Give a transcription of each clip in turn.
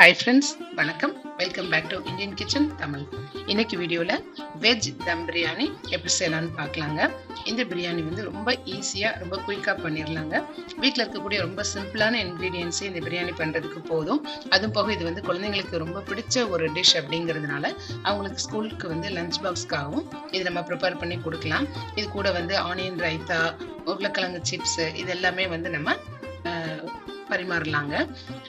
Hi friends வணக்கம். Welcome back to Indian kitchen Tamil இன்னைக்கு வீடியோவில் வெஜ் தம் பிரியாணி எப்படி செய்யலாம்னு பார்க்கலாங்க. இந்த பிரியாணி வந்து ரொம்ப ஈஸியாக ரொம்ப குயிக்காக பண்ணிடலாங்க வீட்டில் இருக்கக்கூடிய ரொம்ப சிம்பிளான இன்க்ரீடியன்ஸே இந்த பிரியாணி பண்ணுறதுக்கு போதும். அதுவும் போக இது வந்து குழந்தைங்களுக்கு ரொம்ப பிடிச்ச ஒரு டிஷ் அப்படிங்கிறதுனால அவங்களுக்கு ஸ்கூலுக்கு வந்து லஞ்ச் பாக்ஸ்க்காகவும் இது நம்ம ப்ரிப்பேர் பண்ணி கொடுக்கலாம். இது கூட வந்து ஆனியன் ரைத்தா உருளைக்கிழங்கு சிப்ஸ் இது எல்லாமே வந்து நம்ம பரிமாறலாங்க.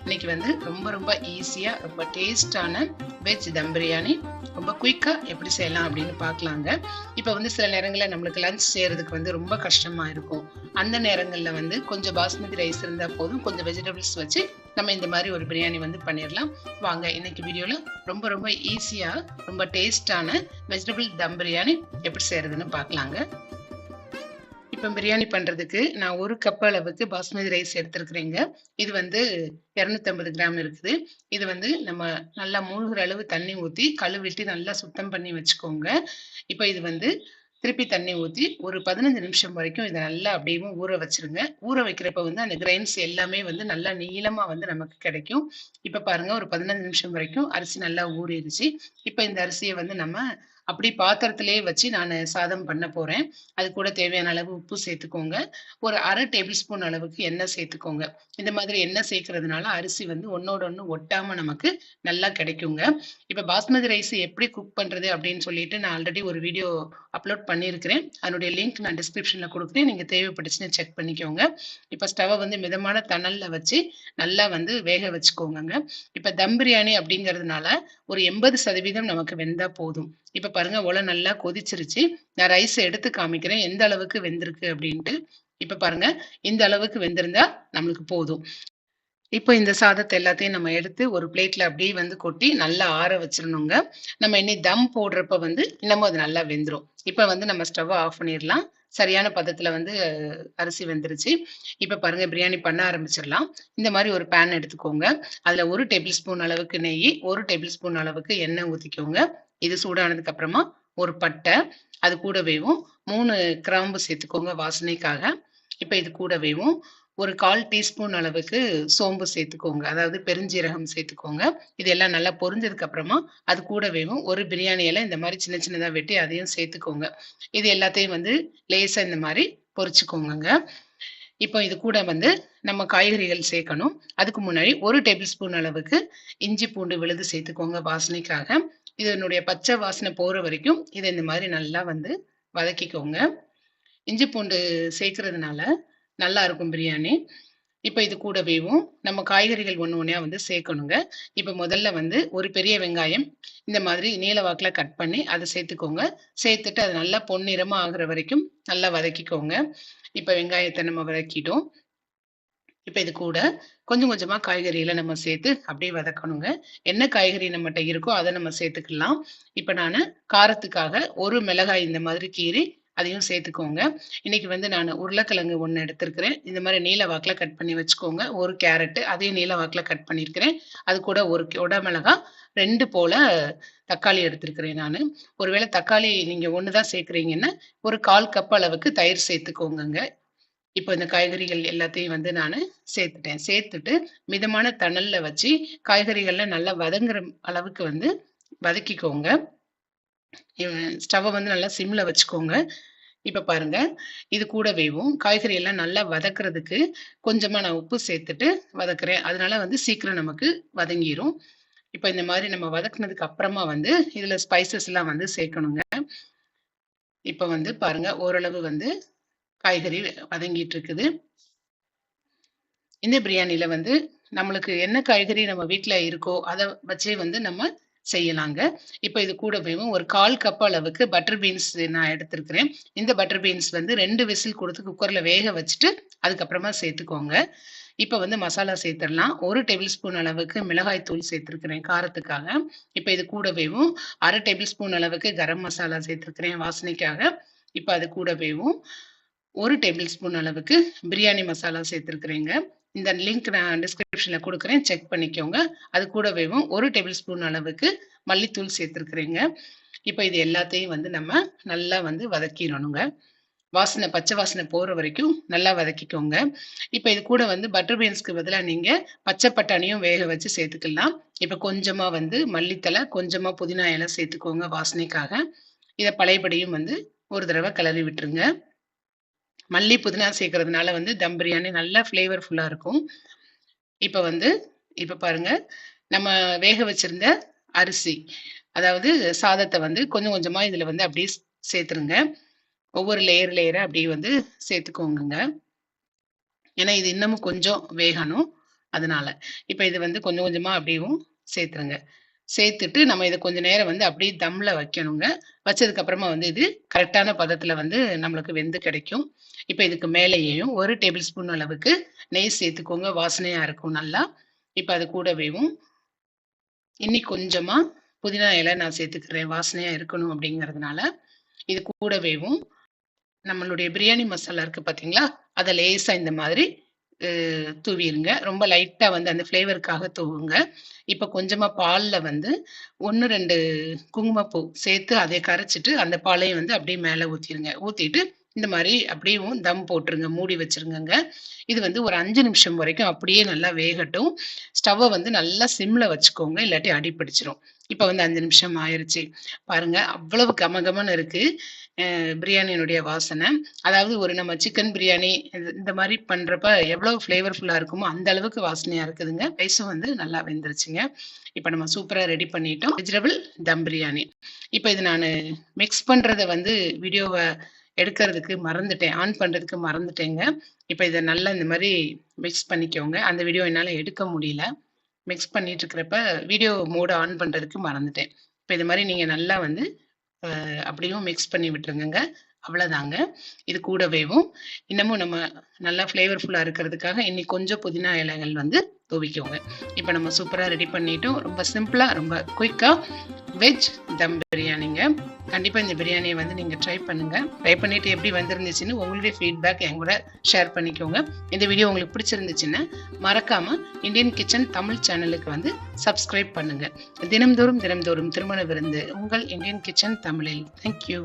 இன்னைக்கு வந்து ரொம்ப ரொம்ப ஈஸியாக ரொம்ப டேஸ்டான வெஜ் தம் பிரியாணி ரொம்ப குயிக்காக எப்படி செய்யலாம் அப்படின்னு பார்க்கலாங்க. இப்போ வந்து சில நேரங்களில் நம்மளுக்கு லஞ்ச் செய்யறதுக்கு வந்து ரொம்ப கஷ்டமாக இருக்கும். அந்த நேரங்களில் வந்து கொஞ்சம் பாஸ்மதி ரைஸ் இருந்தால் போதும் கொஞ்சம் வெஜிடபிள்ஸ் வச்சு நம்ம இந்த மாதிரி ஒரு பிரியாணி வந்து பண்ணிடலாம் வாங்க இன்னைக்கு வீடியோவில் ரொம்ப ரொம்ப ஈஸியாக ரொம்ப டேஸ்டான வெஜிடபிள் தம் பிரியாணி எப்படி செய்யறதுன்னு பார்க்கலாங்க. இப்போ பிரியாணி பண்ணுறதுக்கு நான் ஒரு கப் அளவுக்கு பாஸ்மதி ரைஸ் எடுத்துருக்குறேங்க. இது வந்து இரநூத்தம்பது கிராம் இருக்குது. இது வந்து நம்ம நல்லா மூழ்கிற அளவு தண்ணி ஊற்றி கழுவிட்டு நல்லா சுத்தம் பண்ணி வச்சுக்கோங்க. இப்போ இது வந்து திருப்பி தண்ணி ஊற்றி ஒரு பதினஞ்சு நிமிஷம் வரைக்கும் இதை நல்லா அப்படியே ஊற வச்சிருங்க. ஊற வைக்கிறப்ப வந்து அந்த கிரைன்ஸ் எல்லாமே வந்து நல்லா நீளமாக வந்து நமக்கு கிடைக்கும். இப்போ பாருங்க ஒரு பதினஞ்சு நிமிஷம் வரைக்கும் அரிசி நல்லா ஊறிடுச்சு. இப்போ இந்த அரிசியை வந்து நம்ம அப்படி பாத்திரத்திலேயே வச்சு நான் சாதம் பண்ண போகிறேன் அது கூட தேவையான அளவு உப்பு சேர்த்துக்கோங்க. ஒரு அரை டேபிள் ஸ்பூன் அளவுக்கு எண்ணெய் சேர்த்துக்கோங்க. இந்த மாதிரி எண்ணெய் சேர்க்கறதுனால அரிசி வந்து ஒன்னோட ஒன்று ஒட்டாமல் நமக்கு நல்லா கிடைக்குங்க. இப்போ பாஸ்மதி ரைஸ் எப்படி குக் பண்ணுறது அப்படின்னு சொல்லிட்டு நான் ஆல்ரெடி ஒரு வீடியோ அப்லோட் பண்ணியிருக்கிறேன் அதனுடைய லிங்க் நான் டிஸ்கிரிப்ஷனில் கொடுக்குறேன். நீங்கள் தேவைப்பட்டுச்சுன்னு செக் பண்ணிக்கோங்க. இப்போ ஸ்டவ்வை வந்து மிதமான தணலில் வச்சு நல்லா வந்து வேக வச்சுக்கோங்க இப்போ தம் பிரியாணி அப்படிங்கிறதுனால ஒரு எண்பது சதவீதம் நமக்கு வெந்தா போதும். இப்ப பாருங்க உலை நல்லா கொதிச்சிருச்சு. நான் ரைஸ் எடுத்து காமிக்கிறேன். எந்த அளவுக்கு வெந்திருக்கு அப்படின்ட்டு. இப்ப பாருங்க இந்த அளவுக்கு வெந்திருந்தா நம்மளுக்கு போதும். இப்போ இந்த சாதத்தை எல்லாத்தையும் நம்ம எடுத்து ஒரு பிளேட்ல அப்படியே வந்து கொட்டி நல்லா ஆற வச்சிடணுங்க. நம்ம இன்னி தம் போடுறப்ப வந்து இன்னமும் அது நல்லா வெந்துரும். இப்ப வந்து நம்ம ஸ்டவ் ஆஃப் பண்ணிடலாம். சரியான பதத்துல வந்து அரிசி வெந்துருச்சு. இப்ப பாருங்க பிரியாணி பண்ண ஆரம்பிச்சிடலாம். இந்த மாதிரி ஒரு பேன் எடுத்துக்கோங்க. அதுல ஒரு டேபிள் ஸ்பூன் அளவுக்கு நெய் ஒரு டேபிள் ஸ்பூன் அளவுக்கு எண்ணெய் ஊத்திக்கோங்க. இது சூடானதுக்கு அப்புறமா ஒரு பட்டை அது கூடவேவும் மூணு கிராம்பு சேர்த்துக்கோங்க வாசனைக்காக. இப்போ இது கூடவேவும் ஒரு கால் டீஸ்பூன் அளவுக்கு சோம்பு சேர்த்துக்கோங்க. அதாவது பெருஞ்சீரகம் சேர்த்துக்கோங்க. இதெல்லாம் நல்லா பொரிஞ்சதுக்கு அப்புறமா அது கூடவேவும் ஒரு பிரியாணி இலை இந்த மாதிரி சின்ன சின்னதாக வெட்டி அதையும் சேர்த்துக்கோங்க. இது எல்லாத்தையும் வந்து லேசாக இந்த மாதிரி பொரிச்சுக்கோங்க இப்போ இது கூட வந்து நம்ம காய்கறிகள் சேர்க்கணும். அதுக்கு முன்னாடி ஒரு டேபிள் ஸ்பூன் அளவுக்கு இஞ்சி பூண்டு விழுது சேர்த்துக்கோங்க வாசனைக்காக. இதனுடைய பச்சை வாசனை போகிற வரைக்கும் இதை இந்த மாதிரி நல்லா வந்து வதக்கிக்கோங்க. இஞ்சி பூண்டு சேர்க்கறதுனால நல்லா இருக்கும் பிரியாணி. இப்போ இது கூடவேவும் நம்ம காய்கறிகள் ஒன்று ஒன்றையா வந்து சேர்க்கணுங்க. இப்போ முதல்ல வந்து ஒரு பெரிய வெங்காயம் இந்த மாதிரி நீல வாக்கில் கட் பண்ணி அதை சேர்த்துக்கோங்க. சேர்த்துட்டு அது நல்லா பொன்னிறமாக ஆகிற வரைக்கும் நல்லா வதக்கிக்கோங்க. இப்போ வெங்காயத்தை நம்ம வதக்கிட்டோம். இப்போ இது கூட கொஞ்சம் கொஞ்சமா காய்கறிகளை நம்ம சேர்த்து அப்படியே வதக்கணுங்க. என்ன காய்கறி நம்மகிட்ட இருக்கோ அதை நம்ம சேர்த்துக்கலாம். இப்போ நான் காரத்துக்காக ஒரு மிளகாய் இந்த மாதிரி கீறி அதையும் சேர்த்துக்கோங்க. இன்னைக்கு வந்து நான் உருளைக்கிழங்கு ஒன்று எடுத்திருக்கிறேன். இந்த மாதிரி நீல வாக்கில் கட் பண்ணி வச்சுக்கோங்க. ஒரு கேரட்டு அதையும் நீல வாக்கில் கட் பண்ணியிருக்கிறேன். அது கூட ஒரு கொடை மிளகாய் ரெண்டு போல தக்காளி எடுத்திருக்கிறேன் நான். ஒருவேளை தக்காளி நீங்கள் ஒன்று தான் சேர்க்குறீங்கன்னா ஒரு கால் கப் அளவுக்கு தயிர் சேர்த்துக்கோங்க இப்போ இந்த காய்கறிகள் எல்லாத்தையும் வந்து நான் சேர்த்துட்டேன். சேர்த்துட்டு மிதமான தணல்ல வச்சு காய்கறிகள்ல நல்லா வதங்குற அளவுக்கு வந்து வதக்கிக்கோங்க. ஸ்டவ்வை வந்து நல்லா சிம்ல வச்சுக்கோங்க. இப்போ பாருங்க இது கூடவேவும் காய்கறி எல்லாம் நல்லா வதக்குறதுக்கு கொஞ்சமாக நான் உப்பு சேர்த்துட்டு வதக்குறேன். அதனால வந்து சீக்கிரம் நமக்கு வதங்கிரும். இப்போ இந்த மாதிரி நம்ம வதக்குனதுக்கு அப்புறமா வந்து இதில் ஸ்பைசஸ் எல்லாம் வந்து சேர்க்கணுங்க. இப்போ வந்து பாருங்க ஓரளவு வந்து காய்கறி வதங்கிட்டு இருக்குது இந்த பிரியாணியில வந்து நம்மளுக்கு என்ன காய்கறி நம்ம வீட்டில் இருக்கோ அதை வச்சே வந்து நம்ம செய்யலாங்க. இப்போ இது கூடவேவும் ஒரு கால் கப் அளவுக்கு பட்டர் பீன்ஸ் நான் எடுத்திருக்கிறேன். இந்த பட்டர் பீன்ஸ் வந்து ரெண்டு விசில் கொடுத்து குக்கர்ல வேக வச்சுட்டு அதுக்கப்புறமா சேர்த்துக்கோங்க. இப்போ வந்து மசாலா சேர்த்துடலாம். ஒரு டேபிள் ஸ்பூன் அளவுக்கு மிளகாய் தூள் சேர்த்துருக்கிறேன் காரத்துக்காக. இப்போ இது கூடவேவும் அரை டேபிள் ஸ்பூன் அளவுக்கு கரம் மசாலா சேர்த்துருக்கிறேன் வாசனைக்காக. இப்போ அது கூடவேவும் ஒரு டேபிள் ஸ்பூன் அளவுக்கு பிரியாணி மசாலா சேர்த்துருக்குறேங்க. இந்த லிங்க் நான் டிஸ்கிரிப்ஷனில் கொடுக்குறேன். செக் பண்ணிக்கோங்க. அது கூடவேவும் ஒரு டேபிள் ஸ்பூன் அளவுக்கு மல்லித்தூள் சேர்த்துருக்குறேங்க. இப்போ இது எல்லாத்தையும் வந்து நம்ம நல்லா வந்து வதக்கிடணுங்க. வாசனை பச்சை வாசனை போகிற வரைக்கும் நல்லா வதக்கிக்கோங்க. இப்போ இது கூட வந்து பட்டர் பீன்ஸ்க்கு பதிலாக நீங்கள் பச்சை பட்டாணியும் வேக வச்சு சேர்த்துக்கலாம். இப்போ கொஞ்சமாக வந்து மல்லித்தலை கொஞ்சமாக புதினா இலை சேர்த்துக்கோங்க வாசனைக்காக. இதை பழையபடியும் வந்து ஒரு தடவை கிளறி விட்டுருங்க. மல்லி புதினா சேர்க்கறதுனால வந்து தம் பிரியாணி நல்லா ஃப்ளேவர்ஃபுல்லாக இருக்கும். இப்போ வந்து இப்போ பாருங்க நம்ம வேக வச்சிருந்த அரிசி அதாவது சாதத்தை வந்து கொஞ்சம் கொஞ்சமாக இதில் வந்து அப்படியே சேர்த்துருங்க. ஒவ்வொரு லேயர் லேயராக அப்படியே வந்து சேர்த்துக்கோங்க ஏன்னா இது இன்னமும் கொஞ்சம் வேகணும் அதனால. இப்போ இது வந்து கொஞ்சம் கொஞ்சமாக அப்படியும் சேர்த்துருங்க. சேர்த்துட்டு நம்ம இதை கொஞ்சம் நேரம் வந்து அப்படியே தம்மில் வைக்கணுங்க. வச்சதுக்கப்புறமா வந்து இது கரெக்டான பதத்தில் வந்து நம்மளுக்கு வெந்து கிடைக்கும். இப்போ இதுக்கு மேலேயும் ஒரு டேபிள் ஸ்பூன் அளவுக்கு நெய் சேர்த்துக்கோங்க. வாசனையாக இருக்கும் நல்லா. இப்போ அது கூடவேவும் இன்னி கொஞ்சமாக புதினா இலை நான் சேர்த்துக்கிறேன். வாசனையாக இருக்கணும் அப்படிங்கிறதுனால இது கூடவேவும் நம்மளுடைய பிரியாணி மசாலா இருக்குது பார்த்தீங்களா அதை லேசாக இந்த மாதிரி தூவிடுங்க ரொம்ப லைட்டாக வந்து அந்த ஃப்ளேவருக்காக தூவுங்க. இப்போ கொஞ்சமாக பாலில் வந்து ஒன்று ரெண்டு குங்குமப்பூ சேர்த்து அதை கரைச்சிட்டு அந்த பாலையும் வந்து அப்படியே மேலே ஊற்றிடுங்க ஊற்றிட்டு இந்த மாதிரி அப்படியும் தம் போட்டுருங்க. மூடி வச்சிருங்க இது வந்து ஒரு அஞ்சு நிமிஷம் வரைக்கும் அப்படியே நல்லா வேகட்டும். ஸ்டவ்வை வந்து நல்லா சிம்மில் வச்சுக்கோங்க. இல்லாட்டி அடி பிடிச்சிரும். இப்போ வந்து அஞ்சு நிமிஷம் ஆயிடுச்சு பாருங்க அவ்வளவு கமகமன்னு இருக்கு பிரியாணியினுடைய வாசனை. அதாவது ஒரு நம்ம சிக்கன் பிரியாணி இந்த மாதிரி பண்றப்ப எவ்வளவு ஃப்ளேவர்ஃபுல்லா இருக்குமோ அந்த அளவுக்கு வாசனையா இருக்குதுங்க. ரைஸும் வந்து நல்லா வெந்துருச்சுங்க. இப்போ நம்ம சூப்பராக ரெடி பண்ணிட்டோம். வெஜிடபிள் தம் பிரியாணி. இப்போ இது நான் மிக்ஸ் பண்ணுறதை வந்து வீடியோவை எடுக்கிறதுக்கு மறந்துட்டேன். ஆன் பண்ணுறதுக்கு மறந்துட்டேங்க. இப்போ இதை நல்லா இந்த மாதிரி மிக்ஸ் பண்ணிக்கோங்க. அந்த வீடியோ என்னால் எடுக்க முடியல. மிக்ஸ் பண்ணிட்டு இருக்கிறப்ப வீடியோ மோடு ஆன் பண்ணுறதுக்கு மறந்துட்டேன். இப்போ இது மாதிரி நீங்கள் நல்லா வந்து அப்படியும் மிக்ஸ் பண்ணி விட்டுருங்க அவ்வளோதாங்க இது கூடவேவும் இன்னமும் நம்ம நல்லா ஃப்ளேவர்ஃபுல்லாக இருக்கிறதுக்காக இன்னைக்கு கொஞ்சம் புதினா இலைகள் வந்து துவிக்கோங்க. இப்போ நம்ம சூப்பராக ரெடி பண்ணிட்டோம். ரொம்ப சிம்பிளாக ரொம்ப குயிக்காக வெஜ் தம் பிரியாணிங்க. கண்டிப்பாக இந்த பிரியாணியை வந்து நீங்கள் ட்ரை பண்ணுங்கள் ட்ரை பண்ணிவிட்டு எப்படி வந்துருந்துச்சுன்னு உங்களுடைய ஃபீட்பேக் என் கூட ஷேர் பண்ணிக்கோங்க. இந்த வீடியோ உங்களுக்கு பிடிச்சிருந்துச்சுன்னா மறக்காமல் இந்தியன் கிச்சன் தமிழ் சேனலுக்கு வந்து சப்ஸ்கிரைப் பண்ணுங்கள் தினம்தோறும் தினம்தோறும் திருமண விருந்து உங்கள் இந்தியன் கிச்சன் தமிழில். தேங்க்யூ